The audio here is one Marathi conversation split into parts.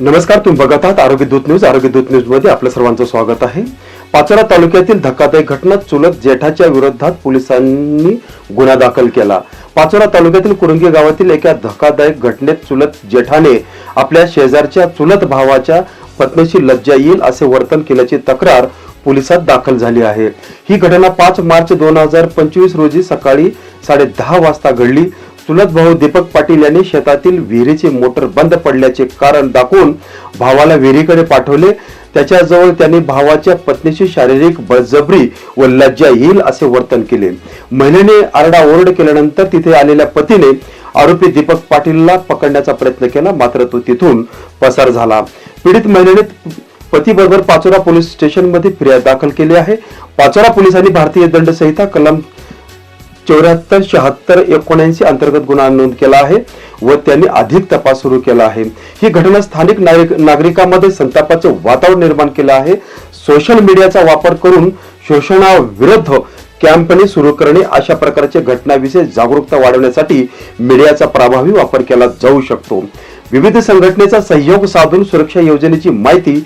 नमस्कार तुम्ही बघत आहात आरोग्य दूत न्यूज. आरोग्य दूत न्यूजमध्ये आपलं सर्वांचं स्वागत आहे. पाचोरा तालुक्यातील धक्कादायक घटना चुलत जेठाच्या विरोधात पोलिसांनी गुन्हा दाखल केला. पाचोरा तालुक्यातील कुरुंगी गावातील एका धक्कादायक घटनेत चुलत जेठाने आपल्या शेजारच्या चुलत भावाच्या पत्नीशी लज्जा येईल असे वर्तन केल्याची तक्रार पोलिसात दाखल झाली आहे. ही घटना पाच मार्च दोन हजार पंचवीस रोजी सकाळी साडे दहा वाजता घडली. चुलत भाऊ दीपक पाटील यांनी शेतातील विहिरीचे मोटर बंद पडल्याचे कारण दाखवून भावाला विहिरीकडे पाठवले. त्याच्याजवळ त्यांनी भावाच्या पत्नीशी शारीरिक बळजबरी व लज्जा येईल असे वर्तन केले. महिलेने आरडाओरड केल्यानंतर तिथे आलेल्या पतीने आरोपी दीपक पाटीलला पकडण्याचा प्रयत्न केला मात्र तो तिथून पसार झाला. पीडित महिलेने पतीबरोबर पाचोरा पोलीस स्टेशनमध्ये फिर्याद दाखल केली आहे. पाचोरा पोलिसांनी भारतीय दंड संहिता कलम चौऱ्याहत्तर शहात्तर एकोणऐंशी अंतर्गत गुन्हा नोंद केला आहे व त्यांनी अधिक तपास सुरू केला आहे. ही घटना स्थानिक नागरिकांमध्ये संतापाचे वातावरण निर्माण केलं आहे. सोशल मीडियाचा वापर करून शोषणाविरुद्ध कॅम्पेनी सुरू करणे अशा प्रकारच्या घटनाविषयी जागरूकता वाढवण्यासाठी मीडियाचा प्रभावी वापर केला जाऊ शकतो. विविध संघटनेचा सहयोग साधून सुरक्षा योजनेची माहिती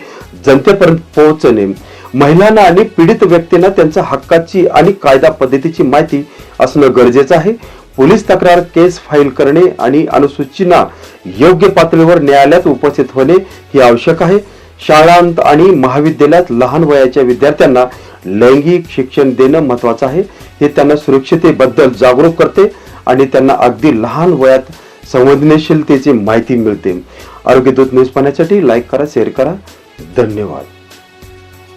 जनतेपर्यंत पोहोचणे. महिलांना आणि पीडित व्यक्तींना त्यांच्या हक्काची आणि कायदा पद्धतीची माहिती असणं गरजेचं आहे. पोलीस तक्रार केस फाईल करणे आणि अनुसूचीना योग्य पातळीवर न्यायालयात उपस्थित होणे हे आवश्यक आहे. शाळांत आणि महाविद्यालयात लहान वयाच्या विद्यार्थ्यांना लैंगिक शिक्षण देणं महत्वाचं आहे. हे त्यांना सुरक्षितेबद्दल जागरूक करते आणि त्यांना अगदी लहान वयात संवेदनशीलतेची माहिती मिळते. आरोग्य दूत न्यूज पाहण्यासाठी लाईक करा शेअर करा. धन्यवाद.